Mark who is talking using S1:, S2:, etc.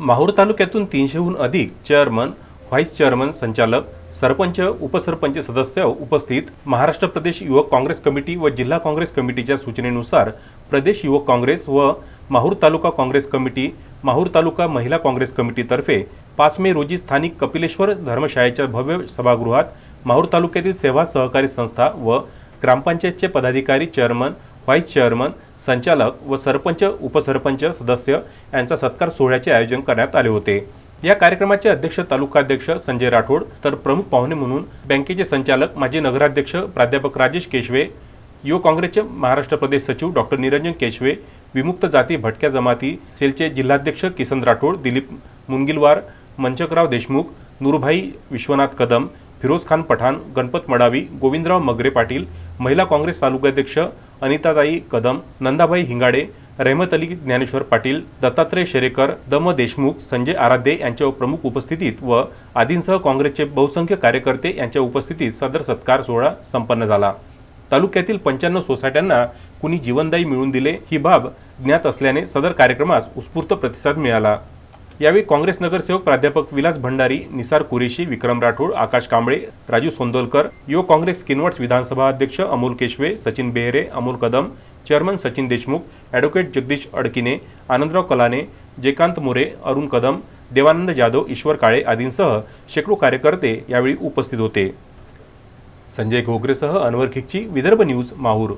S1: माहूर तालुक्यातून तीनशेहून अधिक चेअरमन व्हाईस चेअरमन संचालक सरपंच उपसरपंच सदस्य उपस्थित महाराष्ट्र प्रदेश युवक काँग्रेस कमिटी व जिल्हा काँग्रेस कमिटीच्या सूचनेनुसार प्रदेश युवक काँग्रेस व माहूर तालुका काँग्रेस कमिटी माहूर तालुका महिला काँग्रेस कमिटीतर्फे पाच मे रोजी स्थानिक कपिलेश्वर धर्मशाळेच्या भव्य सभागृहात माहूर तालुक्यातील सेवा सहकारी संस्था व ग्रामपंचायतचे पदाधिकारी चेअरमन व्हाईस चेअरमन संचालक व सरपंच उपसरपंच सदस्य यांचा सत्कार सोहळ्याचे आयोजन करण्यात आले होते. या कार्यक्रमाचे अध्यक्ष तालुकाध्यक्ष संजय राठोड तर प्रमुख पाहुणे म्हणून बँकेचे संचालक माजी नगराध्यक्ष प्राध्यापक राजेश केशवे युवक काँग्रेसचे महाराष्ट्र प्रदेश सचिव डॉक्टर निरंजन केशवे विमुक्त जाती भटक्या जमाती सेलचे जिल्हाध्यक्ष किसन राठोड दिलीप मुनगिलवार मंचकराव देशमुख नूरभाई विश्वनाथ कदम फिरोज खान पठाण गणपत मडावी गोविंदराव मगरे पाटील महिला काँग्रेस तालुकाध्यक्ष अनिताताई कदम नंदाबाई हिंगाडे रहमत अली ज्ञानेश्वर पाटील दत्तात्रय शेरेकर दम देशमुख संजय आराध्ये यांच्या प्रमुख उपस्थितीत व आदींसह काँग्रेसचे बहुसंख्य कार्यकर्ते यांच्या उपस्थितीत सदर सत्कार सोहळा संपन्न झाला. तालुक्यातील पंच्याण्णव सोसायट्यांना कुणी जीवनदायी मिळून दिले ही बाब ज्ञात असल्याने सदर कार्यक्रमास उत्स्फूर्त प्रतिसाद मिळाला. यावेळी काँग्रेस नगरसेवक प्राध्यापक विलास भंडारी निसार कुरेशी विक्रम राठोड आकाश कांबळे राजू सोंदोलकर युवक काँग्रेस किनवट विधानसभा अध्यक्ष अमोल केशवे सचिन बेहरे अमोल कदम चेअरमन सचिन देशमुख ॲडव्होकेट जगदीश अडकिने आनंदराव कलाने जयकांत मोरे अरुण कदम देवानंद जाधव ईश्वर काळे आदींसह शेकडो कार्यकर्ते यावेळी उपस्थित होते. संजय घोगरेसह अनवर खिकची विदर्भ न्यूज माहूर.